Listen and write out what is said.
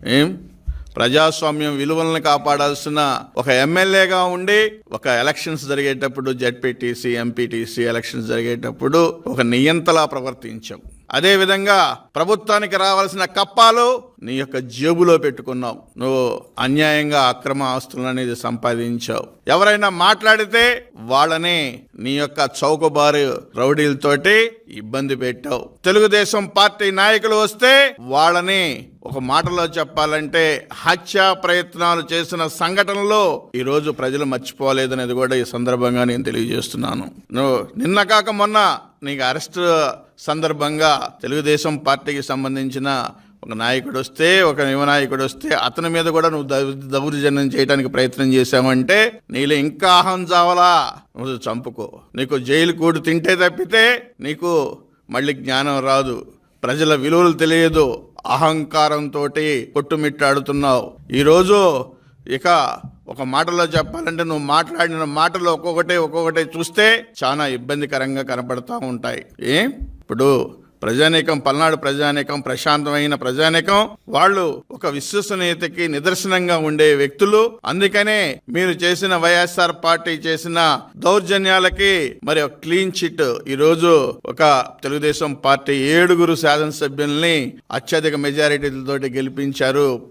ఏం? ప్రజాస్వామ్యం విలువలను కాపాడాల్సిన ఒక ఎమ్మెల్యేగా ఉండి ఒక ఎలక్షన్స్ జరిగేటప్పుడు జడ్పీటీసీ ఎంపీటీసీ ఎలక్షన్స్ జరిగేటప్పుడు ఒక నియంతలా ప్రవర్తించావు అదేవిధంగా ప్రభుత్వానికి రావాల్సిన కప్పాలు నీ యొక్క జేబులో పెట్టుకున్నావు. నువ్వు అన్యాయంగా అక్రమ ఆస్తులను అనేది సంపాదించావు. ఎవరైనా మాట్లాడితే వాళ్ళని నీ యొక్క చౌకబారు రౌడీలతోటి ఇబ్బంది పెట్టావు. తెలుగుదేశం పార్టీ నాయకులు వస్తే వాళ్ళని ఒక మాటలో చెప్పాలంటే హత్యా ప్రయత్నాలు చేసిన సంఘటనలో ఈరోజు ప్రజలు మర్చిపోలేదనేది కూడా ఈ సందర్భంగా నేను తెలియజేస్తున్నాను. నువ్వు నిన్న కాక మొన్న నీకు అరెస్ట్ సందర్భంగా తెలుగుదేశం పార్టీకి సంబంధించిన ఒక నాయకుడు వస్తే ఒక యువ నాయకుడు వస్తే అతని మీద కూడా నువ్వు దౌర్జన్యం చేయడానికి ప్రయత్నం చేశావంటే నీలో ఇంకా అహం చావలా. నువ్వు చంపుకో. నీకు జైలు కూడు తింటే తప్పితే నీకు మళ్ళీ జ్ఞానం రాదు. ప్రజల విలువలు తెలియదు. అహంకారంతో కొట్టుమిట్టాడుతున్నావు. ఈరోజు ఇక ఒక మాటలో చెప్పాలంటే నువ్వు మాట్లాడిన మాటలు ఒక్కొక్కటి ఒక్కొక్కటి చూస్తే చాలా ఇబ్బందికరంగా కనపడతా ఉంటాయి. ఏ? ఇప్పుడు ప్రజానీకం పల్నాడు ప్రజానీకం ప్రశాంతమైన ప్రజానీకం. వాళ్ళు ఒక విశ్వసనీయతకి నిదర్శనంగా ఉండే వ్యక్తులు. అందుకనే మీరు చేసిన వైఎస్ఆర్ పార్టీ చేసిన దౌర్జన్యాలకి మరి క్లీన్ చిట్ ఈ రోజు ఒక తెలుగుదేశం పార్టీ ఏడుగురు శాసనసభ్యుల్ని అత్యధిక మెజారిటీలతోటి గెలిపించారు.